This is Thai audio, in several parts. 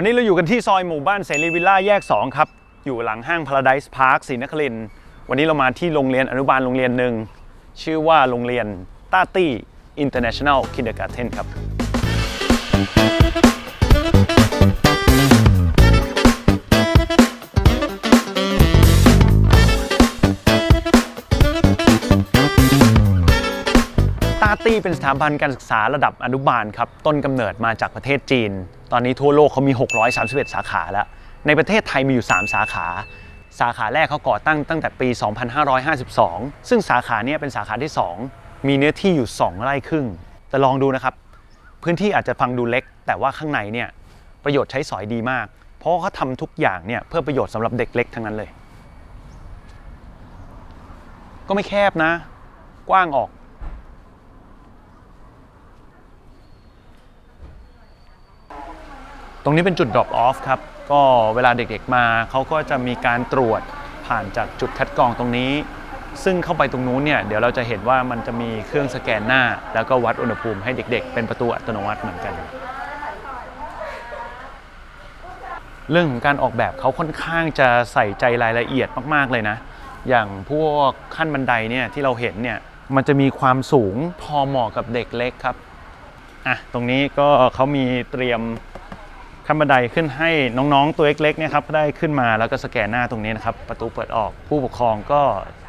วันนี้เราอยู่กันที่ซอยหมู่บ้านเสรีวิลล่าแยก 2 ครับ อยู่หลังห้าง Paradise Park ศรีนครินทร์วันนี้เรามาที่โรงเรียนอนุบาลโรงเรียนหนึ่ง ชื่อว่าโรงเรียนต้าตี้ International Kindergarten ครับ ตี้เป็นสถาบันการศึกษาระดับอนุบาลครับ ต้นกำเนิดมาจากประเทศจีน ตอนนี้ทั่วโลกเขามี 631 สาขาแล้ว ในประเทศไทยมีอยู่ 3 สาขา สาขาแรกเขาก่อตั้งตั้งแต่ปี 2552 ซึ่งสาขาเนี้ยเป็นสาขาที่ 2 มีเนื้อที่อยู่ 2 ไร่ครึ่ง แต่ลองดูนะครับ พื้นที่อาจจะฟังดูเล็ก แต่ว่าข้างในเนี่ยประโยชน์ใช้สอยดีมาก เพราะเขาทำทุกอย่างเนี่ยเพื่อประโยชน์สำหรับเด็กเล็กทั้งนั้นเลย ก็ไม่แคบนะ กว้างออก รงนี้เป็นจุด drop off ครับ ก็เวลาเด็กๆมาเขาก็จะมีการตรวจผ่านจากจุดคัดกรองตรงนี้ ซึ่งเข้าไปตรงนู้นเนี่ยเดี๋ยวเราจะเห็นว่ามันจะมีเครื่องสแกนหน้า แล้วก็วัดอุณหภูมิให้เด็กๆ เป็นประตูอัตโนมัติเหมือนกัน เรื่องของการออกแบบเขาค่อนข้างจะใส่ใจรายละเอียดมากๆเลยนะ อย่างพวกขั้นบันไดเนี่ยที่เราเห็นเนี่ยมันจะมีความสูงพอเหมาะกับเด็กเล็กครับอะตรงนี้ก็เขามีเตรียม ขั้นบันไดขึ้นให้น้องๆตัวเล็กๆเนี่ยครับได้ขึ้นมาแล้วก็สแกนหน้าตรงนี้นะครับประตูเปิดออกผู้ปกครองก็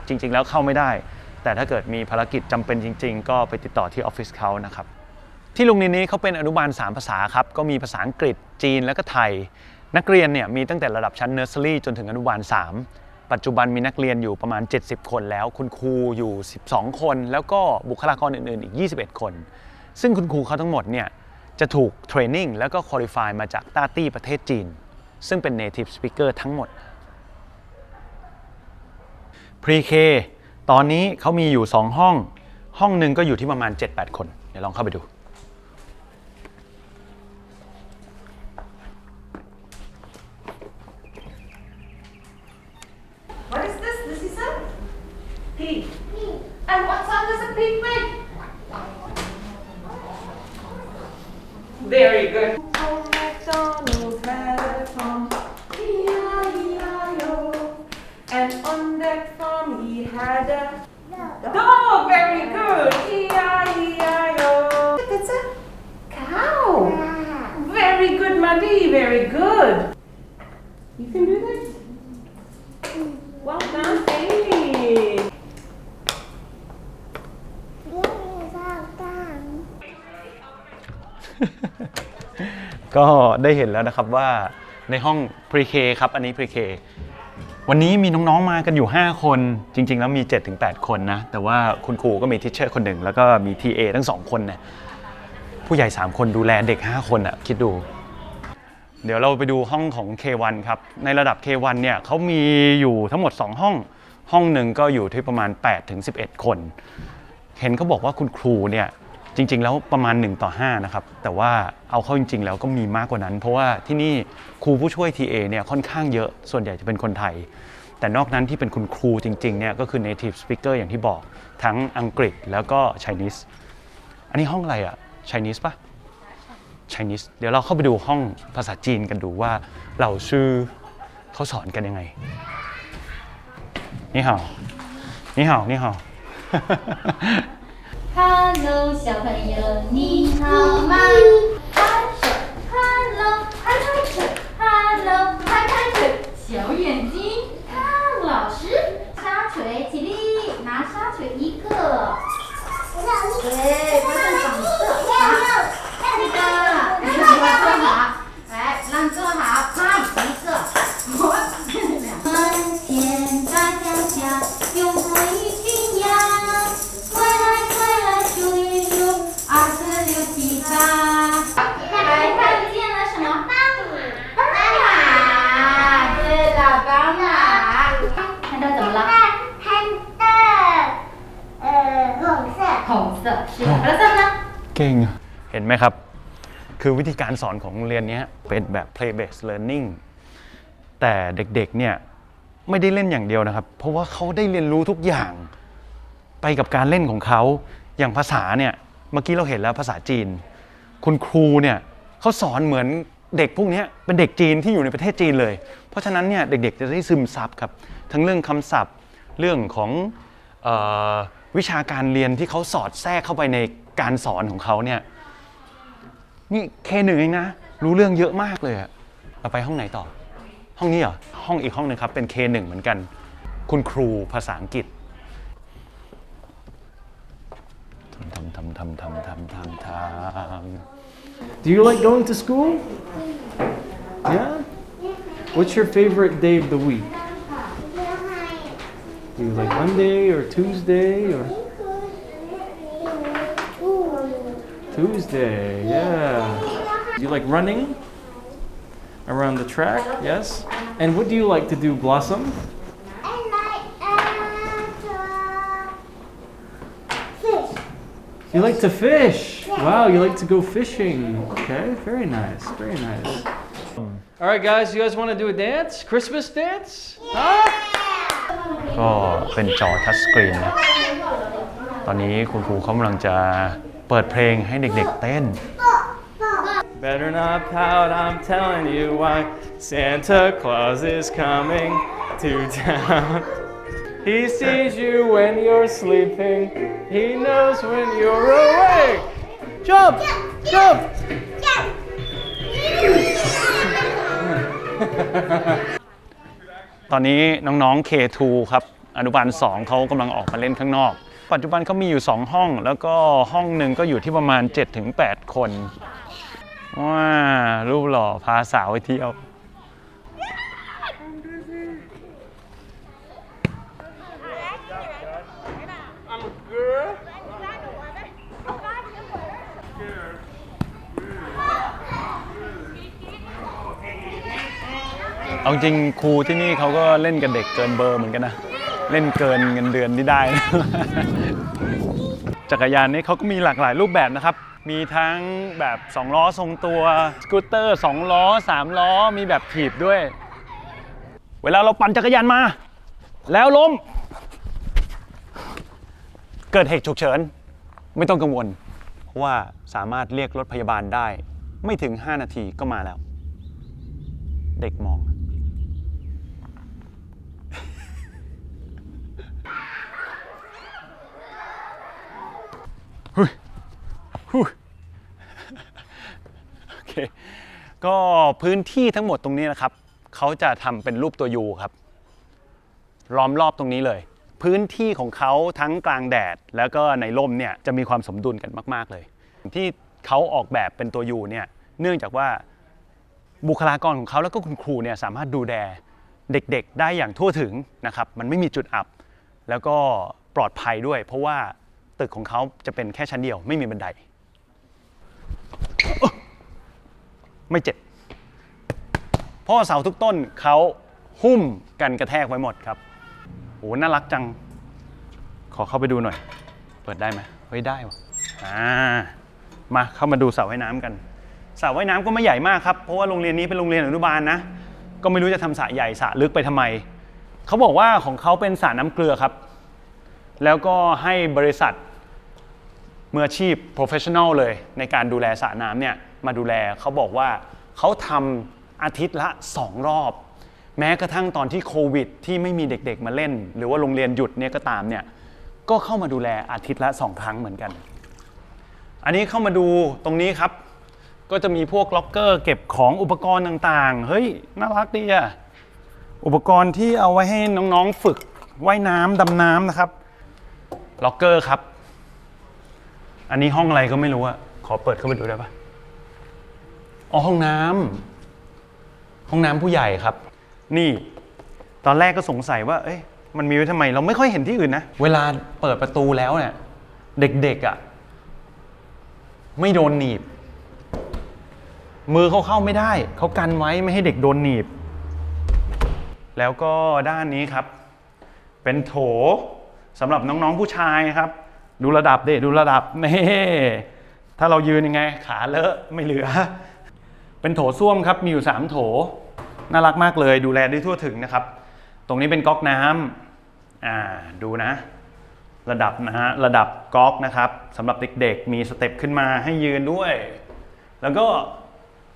จริง ๆ แล้วเข้าไม่ได้ แต่ถ้าเกิดมีภารกิจจำเป็นจริง ๆ ก็ไปติดต่อที่ออฟฟิศเขานะครับที่โรงเรียนนี้เขาเป็นอนุบาล 3 ภาษาครับก็มีภาษาอังกฤษจีนแล้วก็ไทย นักเรียนเนี่ยมีตั้งแต่ระดับชั้นเนอร์เซอรี่จนถึงอนุบาล 3ปัจจุบันมีนักเรียนอยู่ประมาณ 70 คนแล้ว คุณครูอยู่ 12 คน แล้วก็บุคลากรอื่น ๆ อีก 21 คน ซึ่งคุณครูเขาทั้งหมดเนี่ย จะถูกเทรนนิ่งแล้วก็คุริฟายมาจากต้าตี้ประเทศจีน ซึ่งเป็น native speaker ทั้งหมด Pre-K ตอนนี้เขามีอยู่ 2 ห้อง ห้องหนึ่งก็อยู่ที่ประมาณ 7-8 คน เดี๋ยวลองเข้าไปดู What is this? This is a pig. And what sound does a pig Oh, very good. Old MacDonald had a farm, E-I-E-I-O. And on that farm he had a dog. Very good. E-I-E-I-O. That's a cow. Very good, Madi. Very good. You can do ก็ได้เห็นแล้วนะครับว่าในห้อง Pre-K ครับอันนี้ Pre-K วันนี้มีน้องๆมากันอยู่ 5 คนจริง ๆ แล้วมี 7-8 คนนะ แต่ว่าคุณครูก็มีทิชเชอร์คนหนึ่งแล้วก็มี TA ทั้ง2คนเนี่ยผู้ใหญ่ 3 คนดูแลเด็ก 5 คนอะคิดดู เดี๋ยวเราไปดูห้องของ K1 ครับ ในระดับ K1 เนี่ยเขามีอยู่ทั้งหมด 2 ห้อง ห้องหนึ่งก็อยู่ที่ประมาณ 8-11 คน เห็นเขาบอกว่าคุณครูเนี่ย จริง ๆ แล้วประมาณ 1 ต่อ 5 นะครับ แต่ว่าเอาเข้าจริง ๆ แล้วก็มีมากกว่านั้น เพราะว่าที่นี่ครูผู้ช่วย TA เนี่ยค่อนข้างเยอะส่วนใหญ่จะเป็นคนไทย แต่นอกนั้นที่เป็นคุณครูจริง ๆ เนี่ยก็คือ native speaker อย่างที่บอกทั้งอังกฤษแล้วก็ Chinese อันนี้ห้องอะไรอะ Chinese ปะ Chinese เดี๋ยวเราเข้าไปดูห้องภาษาจีนกันดูว่าเราชื่อเขาสอนกันยังไง นี่ห่านี่ห่านี่ห่า Hello，小朋友，你好吗？拍手，Hello，拍拍手，Hello，拍拍手，小眼睛看老师，沙锤，起立，拿沙锤一个，对，关上 แล้วสักนะเก่งเห็นไหมครับ คือวิธีการสอนของโรงเรียนนี้เป็นแบบ play based learning แต่เด็กๆเนี่ยไม่ได้เล่นอย่างเดียวนะครับ เพราะว่าเขาได้เรียนรู้ทุกอย่างไปกับการเล่นของเขา อย่างภาษาเนี่ย เมื่อกี้เราเห็นแล้วภาษาจีน คุณครูเนี่ยเขาสอนเหมือนเด็กพวกนี้เป็นเด็กจีนที่อยู่ในประเทศจีนเลย เพราะฉะนั้นเนี่ยเด็กๆจะได้ซึมซับครับ ทั้งเรื่องคำศัพท์ เรื่องของ วิชาการเรียนที่เขาสอดแทรกเข้าไปในการสอนของเขาเนี่ยนี่เคหนึ่งเองนะ รู้เรื่องเยอะมากเลยอะเราไปห้องไหนต่อ ห้องนี้เหรอ ห้องอีกห้องหนึ่งครับ เป็น K1 เหมือนกัน คุณครูภาษาอังกฤษทำทำทำทำทำทำทำ Do you like going to school? Yeah? What's your favorite day of the week? Do you like Monday or Tuesday or Tuesday? Yeah. Do you like running around the track? Yes. And what do you like to do, Blossom? I like uh, fish. You like to fish. Wow, you like to go fishing. Okay, very nice, very nice. All right, guys, you guys want to do a dance? Christmas dance? Huh? ก็เป็นจอทัชสกรีนนะตอนนี้คุณครูเขากำลังจะเปิดเพลงให้เด็กๆเต้น Better not pout, I'm telling you why. Santa Claus is coming to town. He sees you when you're sleeping, he knows when you're awake. Jump! Jump! ตอนนี้น้องๆ K2 ครับอนุบาล 2 เขากำลังออกมาเล่นข้างนอก ปัจจุบันเขามีอยู่ 2 ห้อง แล้วก็ห้องหนึ่งก็อยู่ที่ประมาณ 7-8 คน ว้ารูปหล่อพาสาวไปเที่ยว เอาจริงครูที่นี่เขาก็เล่นกับเด็กเกินเบอร์เหมือนกันนะ เล่นเกินเงินเดือนที่ได้นะจักรยานนี่เขาก็มีหลากหลายรูปแบบนะครับ มีทั้งแบบ 2 ล้อทรงตัวสกูตเตอร์2ล้อ 3 ล้อมีแบบถีบด้วย เวลาเราปั่นจักรยานมา แล้วล้ม เกิดเหตุฉุกเฉิน ไม่ต้องกังวล เพราะว่าสามารถเรียกรถพยาบาลได้ ไม่ถึง 5 นาทีก็มาแล้ว เด็กมอง หุ้ยหุ้ย โอเคก็พื้นที่ทั้งหมดตรงนี้นะครับ เขาจะทำเป็นรูปตัวยูครับ ล้อมรอบตรงนี้เลย พื้นที่ของเขาทั้งกลางแดด แล้วก็ในร่มเนี่ยจะมีความสมดุลกันมาก ๆ เลย ที่เขาออกแบบเป็นตัวยูเนี่ยเนื่องจากว่าบุคลากรของเขาแล้วก็คุณครูเนี่ยสามารถดูแลเด็กๆ ได้อย่างทั่วถึงนะครับ มันไม่มีจุดอับ แล้วก็ปลอดภัยด้วย เพราะว่า ตึกของเขาจะเป็นแค่ชั้นเดียวไม่มีบันได ไม่เจ็บ เพราะเสาทุกต้นเขาหุ้มกันกระแทกไว้หมดครับโอ้น่ารักจัง ขอเข้าไปดูหน่อย เปิดได้ไหมเฮ้ยได้วะอ่ามาเข้ามาดูสระว่ายน้ำกันสระว่ายน้ำก็ไม่ใหญ่มากครับ เพราะว่าโรงเรียนนี้เป็นโรงเรียนอนุบาลนะ ก็ไม่รู้จะทำสระใหญ่สระลึกไปทำไม เขาบอกว่าของเขาเป็นสระน้ำเกลือครับ แล้วก็ให้บริษัท มืออาชีพ professional เลย ในการดูแลสระน้ำเนี่ยมาดูแลเขาบอกว่าเขาทำอาทิตย์ละ 2 รอบ แม้กระทั่งตอนที่โควิด ที่ไม่มีเด็กๆมาเล่น หรือว่าโรงเรียนหยุดเนี่ยก็ตามเนี่ยก็เข้ามาดูแลอาทิตย์ละ 2 ครั้งเหมือนกัน อันนี้เข้ามาดูตรงนี้ครับ ก็จะมีพวกล็อกเกอร์เก็บของอุปกรณ์ต่างๆ เฮ้ย น่ารักดีอะอุปกรณ์ที่เอาไว้ให้น้องๆฝึกว่ายน้ำดำน้ำนะครับล็อกเกอร์ครับ อันนี้ห้องอะไรก็ไม่รู้อะขอเปิดเข้าไปดูได้ปะอ๋อห้องน้ำห้องน้ำผู้ใหญ่ครับ นี่ ตอนแรกก็สงสัยว่า เอ้ยมันมีไว้ทำไม เราไม่ค่อยเห็นที่อื่นนะ เวลาเปิดประตูแล้วเนี่ย เด็กๆอะ ไม่โดนหนีบ มือเขาเข้าไม่ได้ เขากันไว้ไม่ให้เด็กโดนหนีบ แล้วก็ด้านนี้ครับ เป็นโถสำหรับน้องๆผู้ชายครับ ดูระดับด็ดูระดับนี่ถ้าเรายืนยังไง ขาเลอะไม่เหลือ เป็นโถส้วมครับมีอยู่ 3 โถ น่ารักมากเลย ดูแลได้ทั่วถึงนะครับ ตรงนี้เป็นก๊อกน้ำอ่าดูนะ ระดับนะฮะระดับก๊อกนะครับสำหรับเด็กๆ มีสเต็ปขึ้นมาให้ยืนด้วย แล้วก็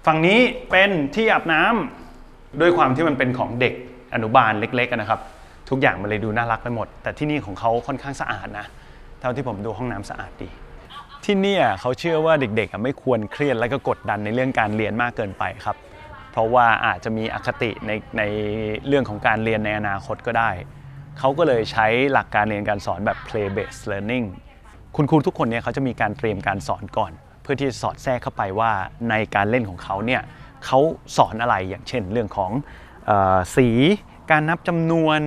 ฝั่งนี้เป็นที่อาบน้ำด้วยความที่มันเป็นของเด็กอนุบาลเล็กๆนะครับ ทุกอย่างมันเลยดูน่ารักไปหมด แต่ที่นี่ของเขาค่อนข้างสะอาดนะ เท่าที่ผมดูห้องน้ำสะอาดดี ที่นี่เขาเชื่อว่าเด็กๆไม่ควรเครียดและก็กดดันในเรื่องการเรียนมากเกินไปครับ เพราะว่าอาจจะมีอคติในในเรื่องของการเรียนในอนาคตก็ได้ เขาก็เลยใช้หลักการเรียนการสอนแบบ play based learning คุณครูทุกคนเนี่ยเขาจะมีการเตรียมการสอนก่อน เพื่อที่จะสอดแทรกเข้าไปว่าในการเล่นของเขาเนี่ยเขาสอนอะไรอย่างเช่น เรื่องของออสี การนับจำนวน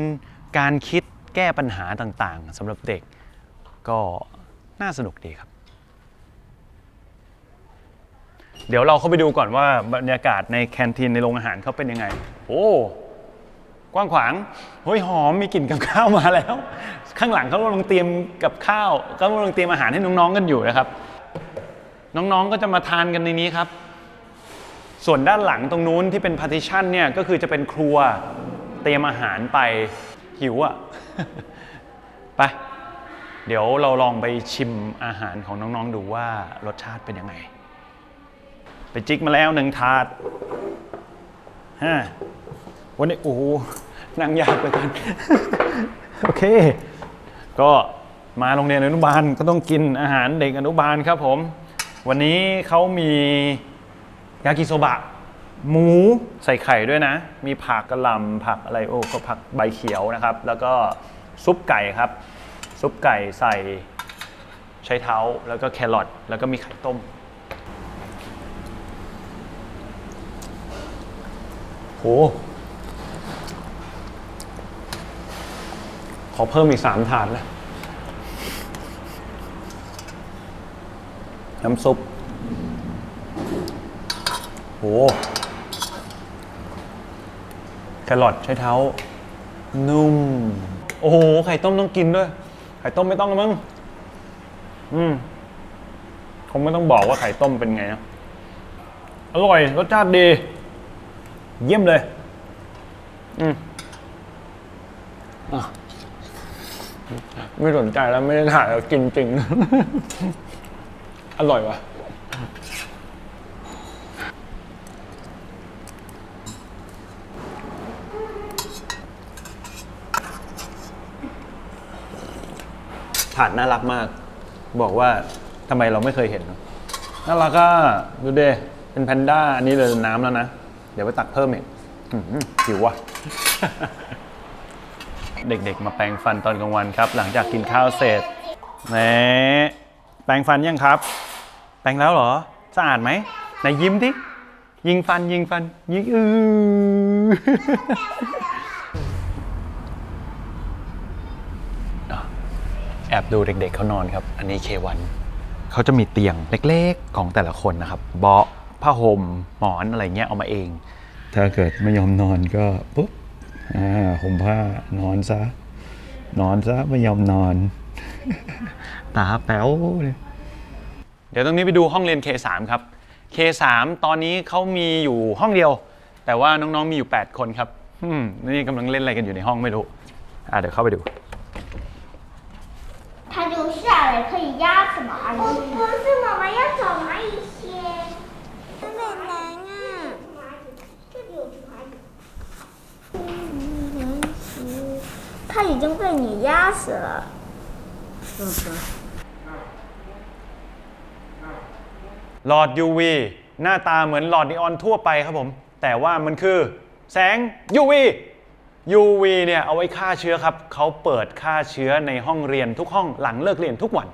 การคิดแก้ปัญหาต่างๆสำหรับเด็ก ก็น่าสนุกดีครับ เดี๋ยวเราเข้าไปดูก่อนว่าบรรยากาศในแคนทีนในโรงอาหารเขาเป็นยังไง โอ้กว้างขวางเฮ้ยหอมมีกลิ่นกับข้าวมาแล้ว ข้างหลังเขากำลังเตรียมกับข้าวก็กำลังเตรียมอาหารให้น้องๆกันอยู่นะครับ น้องๆก็จะมาทานกันในนี้ครับ ส่วนด้านหลังตรงนู้นที่เป็นพาร์ติชันเนี่ยก็คือจะเป็นครัวเตรียมอาหารไปหิวอะ่ะ ไป เดี๋ยวเราลองไปชิมอาหารของน้องๆดูว่ารสชาติเป็นยังไง ไปจิกมาแล้วหนึ่งถาดฮะวันนี้โอ้โหนั่งยากเลยกัน โอเค ก็มาโรงเรียนอนุบาลก็ต้องกินอาหารเด็กอนุบาลครับผม วันนี้เขามียากิโซบะ หมูใส่ไข่ด้วยนะ มีผักกระลำผักอะไรโอ้ก็ผักใบเขียวนะครับ แล้วก็ซุปไก่ครับ ซุปไก่ใส่ใช้เท้าแล้วก็แครอทแล้วก็มีไข่ต้มโหขอเพิ่มอีกสามถาดนะ น้ำซุปโหแครอทใช้เท้า นุ่ม โอ้โห ไข่ต้มต้องกินด้วย ข่ต้มไม่ต้องมั้งอืมคงไม่ต้องบอกว่าไข่ต้มเป็นไงนะอร่อย รสชาติดี เยี่ยมเลย อืมอะไม่สนใจแล้วไม่ได้ถ่ายแล้วกินจริง อร่อยว่ะ ถาดน่ารักมาก บอกว่าทำไมเราไม่เคยเห็น น่ารักอะดูเดเป็นแพนด้าอันนี้เลยน้ำแล้วนะ เดี๋ยวไปตักเพิ่มอีกอื้อหือหิวว่ะ เด็กๆ มาแปรงฟันตอนกลางวันครับ หลังจากกินข้าวเสร็จแหมแปรงฟันยังครับ แปรงแล้วเหรอ สะอาดไหมไหนยิ้มดิยิงฟันยิงฟันยิงอือ อบดูเด็กๆเขานอนครับ อันนี้เควันเขาจะมีเตียงเล็กๆของแต่ละคนนะครับ เบาะผ้าห่มหมอนอะไรเงี้ยเอามาเอง ถ้าเกิดไม่ยอมนอนก็ปุ๊บอ่าห่มผ้านอนซะ นอนซะไม่ยอมนอน ตาแป๋วเลยเดี๋ยวตรงนี้ไปดูห้องเรียน K3 ครับ K3 ตอนนี้เขามีอยู่ห้องเดียว แต่ว่าน้องๆมีอยู่ 8 คนครับอืมนี่กำลังเล่นอะไรกันอยู่ในห้องไม่รู้อะเดี๋ยวเข้าไปดู 它就下来可以压什么啊？不不是，妈妈要少拿一些。有点难啊。这里有蚂蚁。零食，它已经被你压死了。 หลอด UV หน้าตาเหมือนหลอดนีออนทั่วไปครับผม แต่ว่ามันคือแสง UV UV เนี่ยเอาไว้ฆ่าเชื้อครับเขาเปิดฆ่าเชื้อในห้องเรียนทุกห้องหลังเลิกเรียนทุกวัน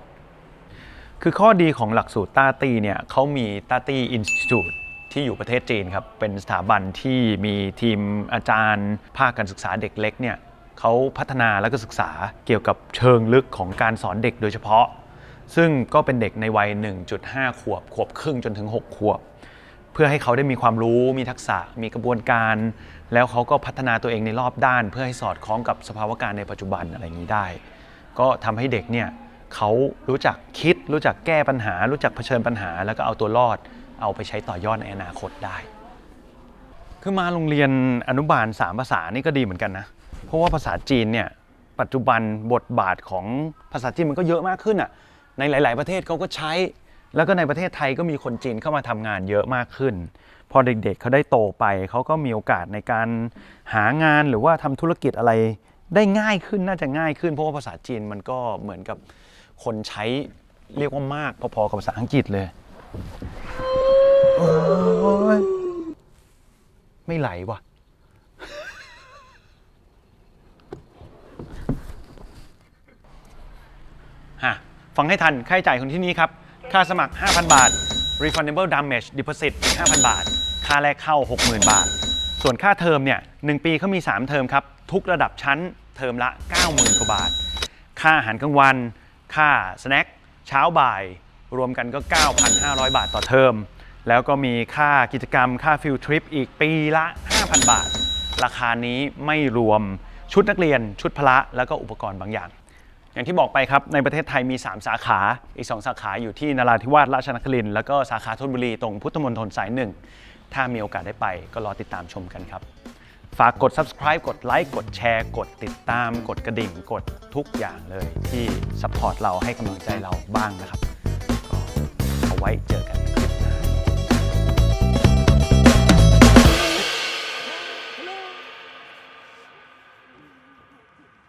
คือข้อดีของหลักสูตรต้าตี้เนี่ยเขามีต้าตี้อินสติ e ที่อยู่ประเทศจีนครับ เป็นสถาบันที่มีทีมอาจารย์ภาคการศึกษาเด็กเล็กเนี่ยเขาพัฒนาและก็ศึกษาเกี่ยวกับเชิงลึกของการสอนเด็กโดยเฉพาะ ซึ่งก็เป็นเด็กในวัย 1.5 ขวบ ขวบครึ่งจนถึง 6 ขวบ เพื่อให้เขาได้มีความรู้มีทักษะมีกระบวนการ แล้วเขาก็พัฒนาตัวเองในรอบด้าน เพื่อให้สอดคล้องกับสภาวะการในปัจจุบันอะไรอย่างนี้ได้ ก็ทำให้เด็กเนี่ยเขารู้จักคิด รู้จักแก้ปัญหา รู้จักเผชิญปัญหา แล้วก็เอาตัวรอด เอาไปใช้ต่อยอดในอนาคตได้ คือมาโรงเรียนอนุบาลสามภาษานี่ก็ดีเหมือนกันนะ เพราะว่าภาษาจีนเนี่ยปัจจุบันบทบาทของภาษาจีนมันก็เยอะมากขึ้นอะในหลาย ๆ ประเทศเขาก็ใช้ แล้วก็ในประเทศไทยก็มีคนจีนเข้ามาทำงานเยอะมากขึ้น พอเด็กๆเขาได้โตไป เขาก็มีโอกาสในการหางานหรือว่าทำธุรกิจอะไรได้ง่ายขึ้นน่าจะง่ายขึ้นเพราะว่าภาษาจีนมันก็เหมือนกับคนใช้เรียกว่ามากพอๆกับภาษาอังกฤษเลยไม่ไหลวะฮะฟังให้ทันค่าใช้จ่ายของที่นี่ครับ ค่าสมัคร 5,000 บาท refundable damage deposit 5,000 บาท ค่าแรกเข้า 60,000 บาท ส่วนค่าเทอมเนี่ย1ปีเขามี 3 เทอมครับ ทุกระดับชั้นเทอมละ 90,000 กว่าบาท ค่าอาหารกลางวัน ค่าสแน็คเช้าบ่าย รวมกันก็ 9,500 บาทต่อเทอม แล้วก็มีค่ากิจกรรมค่าฟิลทริปอีกปีละ 5,000 บาท ราคานี้ไม่รวมชุดนักเรียนชุดพละแล้วก็อุปกรณ์บางอย่าง อย่างที่บอกไปครับ ในประเทศไทยมี 3 สาขา อีก 2 สาขาอยู่ที่นราธิวาสราชนครินทร์แล้วก็สาขาธนบุรีตรงพุทธมณฑลสายหนึ่ง ถ้ามีโอกาสได้ไปก็รอติดตามชมกันครับ ฝากกด subscribe กดไลค์กดแชร์กดติดตาม กดกระดิ่งกดทุกอย่างเลยที่ support เราให้กำลังใจเราบ้างนะครับก็เอาไว้เจอกัน